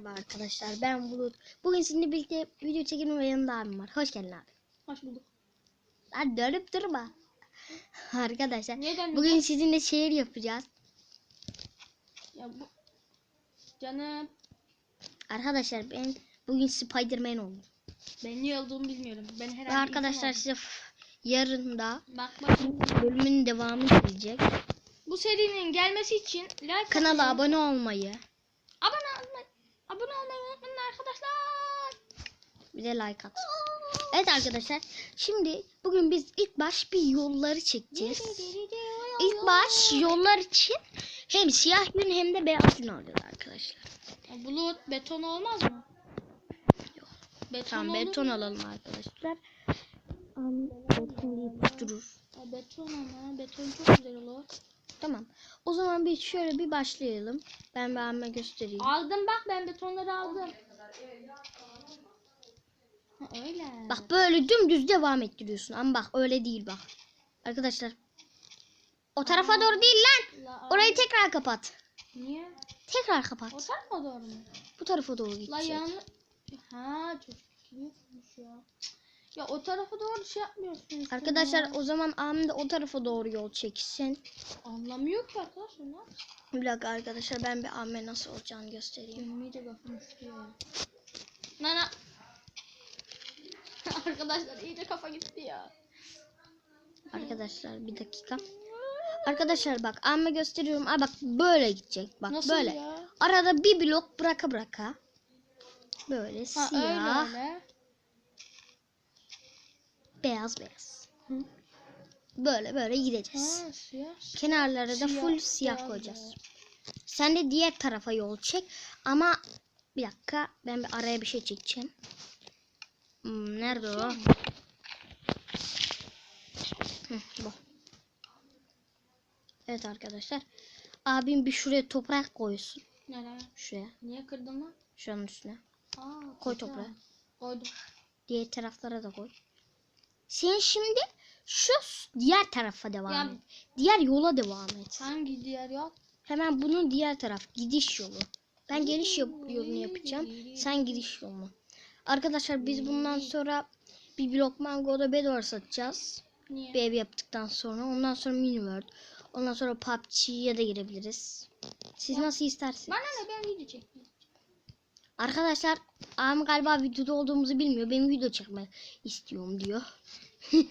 Merhaba arkadaşlar ben Bulut. Bugün sizinle birlikte video çekelim ve yanımda abim var. Hoş geldin abi. Hoş bulduk. Lan dönüp durma. arkadaşlar Niye döndün bugün sizinle şehir yapacağız. Ya bu... Canım. Arkadaşlar ben bugün Spiderman oldum. Ben niye olduğumu bilmiyorum. Ben herhalde Ve arkadaşlar insan size f- yarın da. Bak bakın. bölümün devamı gelecek. Bu serinin gelmesi için like Kanala abone olmayı olmayı unutmayın arkadaşlar. bir de like at. Evet arkadaşlar şimdi bugün biz ilk baş bir yolları çekeceğiz. İlk baş yollar için hem siyah yün hem de beyaz yün alacağız arkadaşlar. Bulut beton olmaz mı? Yok. Beton Tamam beton mu? alalım arkadaşlar. Beton beton ama beton çok güzel olur. Tamam. O zaman bir şöyle bir başlayalım. Ben bir abime göstereyim. Aldım bak ben betonları aldım. Ha, öyle. Bak böyle dümdüz devam ettiriyorsun. Ama bak öyle değil bak. Arkadaşlar. O tarafa doğru değil lan. La, Orayı tekrar kapat. Niye? Tekrar O kapat. tarafa doğru mu? Bu tarafa doğru La gidecek. yanı... Ha çocuk yapmış ya? Ya o tarafa doğru şey yapmıyorsun. Arkadaşlar ya. o zaman abim de o tarafa doğru yol çeksin. Anlamıyor ki arkadaşlar ne? Bir dakika arkadaşlar ben bir abime nasıl olacağını göstereyim. Benim iyice kafam ya. Nana. arkadaşlar iyice kafa gitti ya. Arkadaşlar bir dakika. Arkadaşlar bak abime gösteriyorum. Aa bak böyle gidecek. Bak Nasıl böyle. ya? Arada bir blok bıraka bıraka. Böyle Ha siyah, öyle öyle. Beyaz beyaz. Böyle böyle gideceğiz. Ha siyah. Kenarlara da Siyah, full siyah beyaz, koyacağız. beyaz. Sen de diğer tarafa yol çek. Ama bir dakika ben bir araya bir şey çekeceğim. Hmm, nerede o? Hı, bu. Evet arkadaşlar. Abim bir şuraya toprak koysun. Nereye? Şuraya. Niye kırdın lan? Şuranın üstüne. Aa, Koy toprağı. Koydum. Diğer taraflara da koy. Sen şimdi şu diğer tarafa devam Ya- et. Diğer yola devam et. Hangi diğer yol? Hemen bunun diğer taraf gidiş yolu. Ben geliş yolunu yapacağım. Sen gidiş yolunu. Arkadaşlar biz bundan sonra bir blok mangoda bedava satacağız. Niye? Bir ev yaptıktan sonra. Ondan sonra mini world. Ondan sonra PUBG'ye de girebiliriz. Siz nasıl isterseniz. Bana ne ben video çektim. Arkadaşlar abim galiba videoda olduğumuzu bilmiyor. Benim video çekmek istiyorum diyor.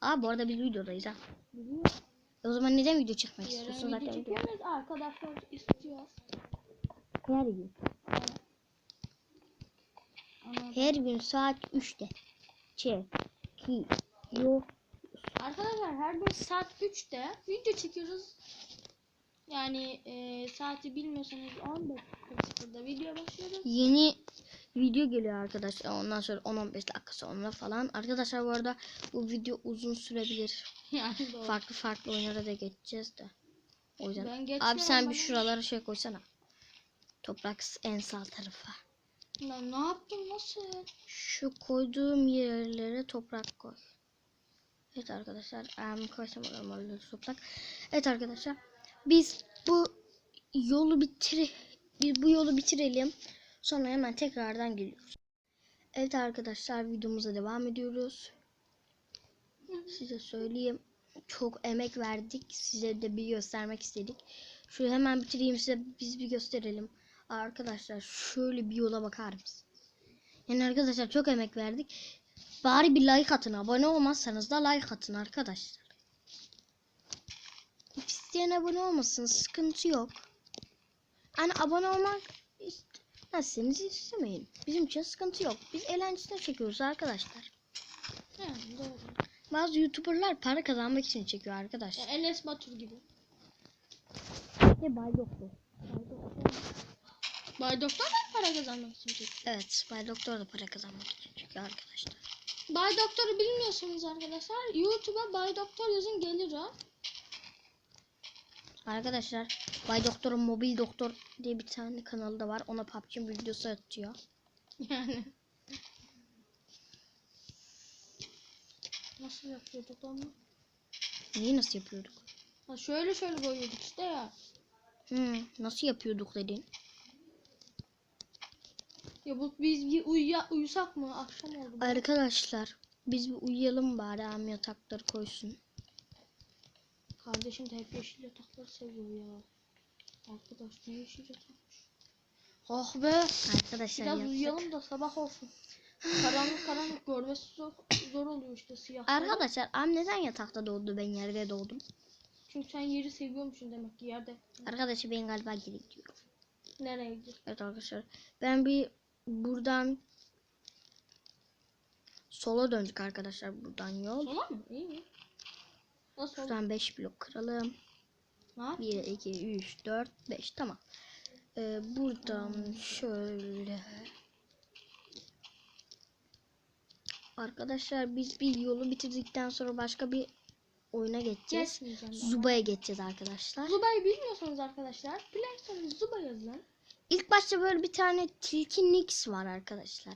Aa bu arada biz videodayız ha. E o zaman neden video çekmek istiyorsun Yarın video zaten? çekiyor muyuz? Arkadaşlar istiyor. Her gün. Anladım. Her gün saat 3'te. Çek. Ki. Yo. Arkadaşlar her gün saat 3'te video çekiyoruz. Yani e, saati bilmiyorsanız 15.00'da video başlıyoruz. Yeni video geliyor arkadaşlar. Ondan sonra 10-15 dakika sonra falan. Arkadaşlar bu arada bu video uzun sürebilir. Yani doğru. Farklı farklı oyunlara da geçeceğiz de. O yüzden. Ben Abi sen bana. bir şuralara şey koysana. Toprak en sağ tarafa. Lan ne yaptın nasıl? Şu koyduğum yerlere toprak koy. Evet arkadaşlar. Um, koysam toprak. Evet arkadaşlar. Biz bu yolu bitir biz bu yolu bitirelim. Sonra hemen tekrardan geliyoruz. Evet arkadaşlar videomuza devam ediyoruz. Size söyleyeyim. Çok emek verdik. Size de bir göstermek istedik. Şöyle hemen bitireyim size biz bir gösterelim. Arkadaşlar şöyle bir yola bakar mısın? Yani arkadaşlar çok emek verdik. Bari bir like atın. Abone olmazsanız da like atın arkadaşlar. İsteyen abone olmasın. Sıkıntı yok. Yani abone olmak istemezseniz istemeyin. Bizim için sıkıntı yok. Biz eğlencesine çekiyoruz arkadaşlar. Yani doğru. Bazı youtuberlar para kazanmak için çekiyor arkadaşlar. E, Enes Batur gibi. Ve Bay Doktor. Bay Doktor da para kazanmak için çekiyor. Evet, Bay Doktor da para kazanmak için çekiyor arkadaşlar. Bay Doktor'u bilmiyorsanız arkadaşlar YouTube'a Bay Doktor yazın gelir o. Arkadaşlar Bay Doktor'un Mobil Doktor diye bir tane kanalı da var. Ona PUBG videosu atıyor. Yani. Nasıl yapıyorduk onu? Neyi nasıl yapıyorduk? Ha şöyle şöyle koyuyorduk işte ya. Hmm, nasıl yapıyorduk dedin? Ya bu biz bir uyuya, uyusak mı? Akşam oldu. Arkadaşlar biz bir uyuyalım bari am yatakları koysun. Kardeşim de hep yeşil yatakları seviyor ya. Arkadaş ne yeşil yatakmış. Ah be. Arkadaşlar Biraz yattık. uyuyalım da sabah olsun. karanlık karanlık görmesi zor, zor oluyor işte siyah. Arkadaşlar am neden yatakta doğdu ben yerde doğdum. Çünkü sen yeri seviyormuşsun demek ki yerde. Arkadaşlar ben galiba geri gidiyorum. Nereye gidiyor? Evet arkadaşlar ben bir buradan sola döndük arkadaşlar buradan yol. Sola mı? İyi mi? Nasıl? Şuradan 5 blok kıralım. Yap? 1, 2, 3, 4, 5 tamam. Ee, buradan şöyle. Arkadaşlar biz bir yolu bitirdikten sonra başka bir oyuna geçeceğiz. Zuba'ya geçeceğiz arkadaşlar. Zuba'yı bilmiyorsanız arkadaşlar Play Store'a Zuba yazın. İlk başta böyle bir tane tilki Nix var arkadaşlar.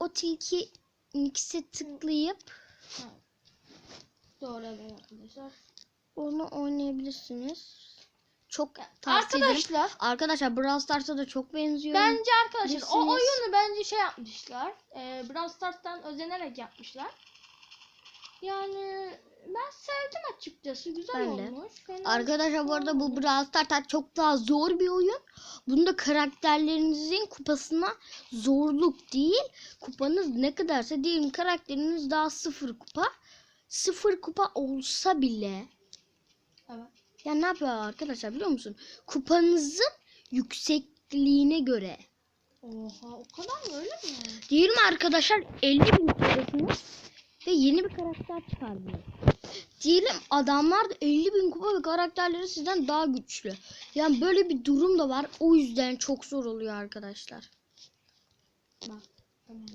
O tilki Nix'e tıklayıp Ha. Doğru evet arkadaşlar. onu oynayabilirsiniz. Çok tavsiye ederim. Arkadaşlar Arkadaşlar Brawl Stars'a da çok benziyor. bence arkadaşlar o oyunu bence şey yapmışlar. E, Brawl Stars'tan özenerek yapmışlar. Yani ben sevdim açıkçası. Güzel Ben de. olmuş. Fena Arkadaşlar bu arada bu Brawl Stars çok daha zor bir oyun. Bunda karakterlerinizin kupasına zorluk değil. Kupanız ne kadarsa diyelim karakteriniz daha sıfır kupa. Sıfır kupa olsa bile Evet. ya ne yapıyor arkadaşlar biliyor musun? Kupanızın yüksekliğine göre. Oha o kadar mı öyle mi? Diyelim arkadaşlar 50 bin kupadasınız ve yeni bir karakter çıkardınız. Diyelim adamlar da 50 bin kupa ve karakterleri sizden daha güçlü. Yani böyle bir durum da var. O yüzden çok zor oluyor arkadaşlar. Bak. Tamam.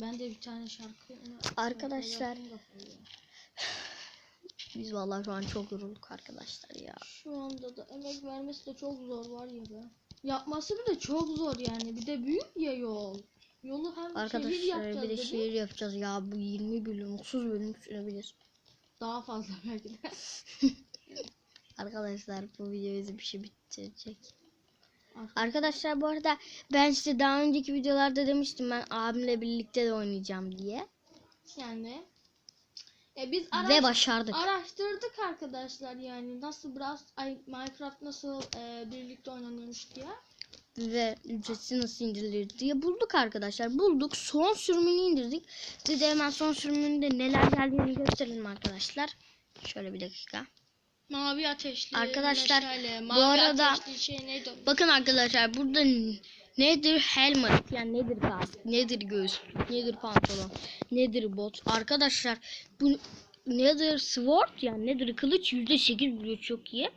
Ben de bir tane şarkı Arkadaşlar. Biz vallahi şu an çok yorulduk arkadaşlar ya. Şu anda da emek vermesi de çok zor var ya be. Yapması bile çok zor yani. Bir de büyük ya yol. Yolu hem şehir Arkadaşlar yapacağız bir de dedi. şehir yapacağız ya. Bu 20 bölüm 30 bölüm sürebilir. Daha fazla belki de. Arkadaşlar bu video bizim işi bitirecek. Arkadaşlar. Bu arada ben size daha önceki videolarda demiştim ben abimle birlikte de oynayacağım diye. Yani e biz Ve araş- başardık. araştırdık arkadaşlar yani nasıl biraz ay, Minecraft nasıl e, birlikte oynanıyormuş diye. Ve ücretsiz nasıl indirilir diye bulduk arkadaşlar. Bulduk. Son sürümünü indirdik. Size hemen son sürümünde neler geldiğini gösterelim arkadaşlar. Şöyle bir dakika. Mavi ateşli Arkadaşlar, meşale, bu mavi arada- şey neydi? Bakın arkadaşlar burada nedir helmet yani nedir kask, nedir göğüs, nedir pantolon, nedir bot. Arkadaşlar bu nedir sword yani nedir kılıç %8 vuruyor çok iyi.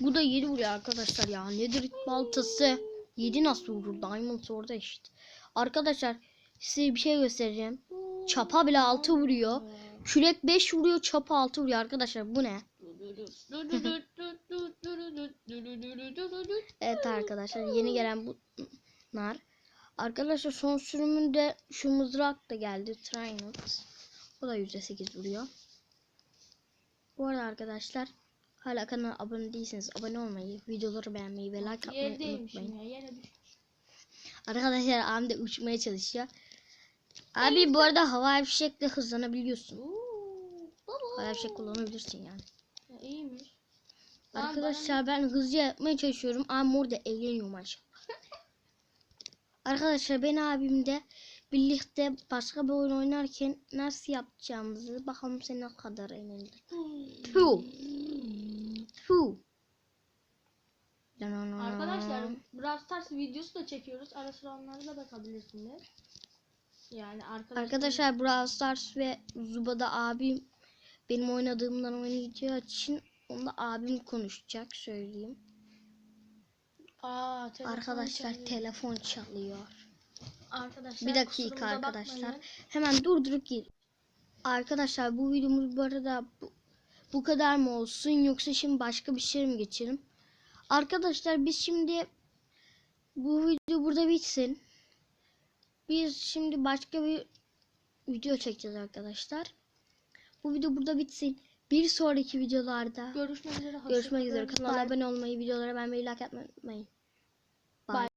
Bu da 7 vuruyor arkadaşlar ya. Nedir baltası 7 nasıl vurur? Diamond orada işte. Arkadaşlar size bir şey göstereceğim. Çapa bile 6 vuruyor. Kürek 5 vuruyor, çapa 6 vuruyor arkadaşlar. Bu ne? Evet arkadaşlar yeni gelen bunlar. Arkadaşlar son sürümünde şu mızrak da geldi. Trinot. O da %8 vuruyor. Bu arada arkadaşlar hala kanala abone değilseniz abone olmayı, videoları beğenmeyi ve like atmayı unutmayın. ya. Arkadaşlar abim de uçmaya çalışıyor. Abi bu arada havai fişekle hızlanabiliyorsun. Havai fişek kullanabilirsin yani. İyiymiş. Lan Arkadaşlar ben hızlı yapmaya çalışıyorum ama orada eğleniyor maşallah. Arkadaşlar ben abimde birlikte başka bir oyun oynarken nasıl yapacağımızı bakalım sen ne kadar eğlenir. Puh. Puh. Arkadaşlar Brawl Stars videosu da çekiyoruz. Ara sıra onlara da bakabilirsiniz. Yani arkadaşlar. Arkadaşlar Brawl Stars ve Zuba'da abim benim oynadığımdan oynayacağı için onda abim konuşacak söyleyeyim. Aa, telefon Arkadaşlar çalıyor. telefon çalıyor. Arkadaşlar Bir dakika arkadaşlar. bakmayın. Hemen durdurup gir. Arkadaşlar bu videomuz bu arada bu, bu kadar mı olsun yoksa şimdi başka bir şey mi geçelim? Arkadaşlar biz şimdi bu video burada bitsin. Biz şimdi başka bir video çekeceğiz arkadaşlar. Bu video burada bitsin. Bir sonraki videolarda Görüşmek üzere. görüşmek üzere. Kanala abone olmayı, videolara beğenmeyi, like atmayı unutmayın.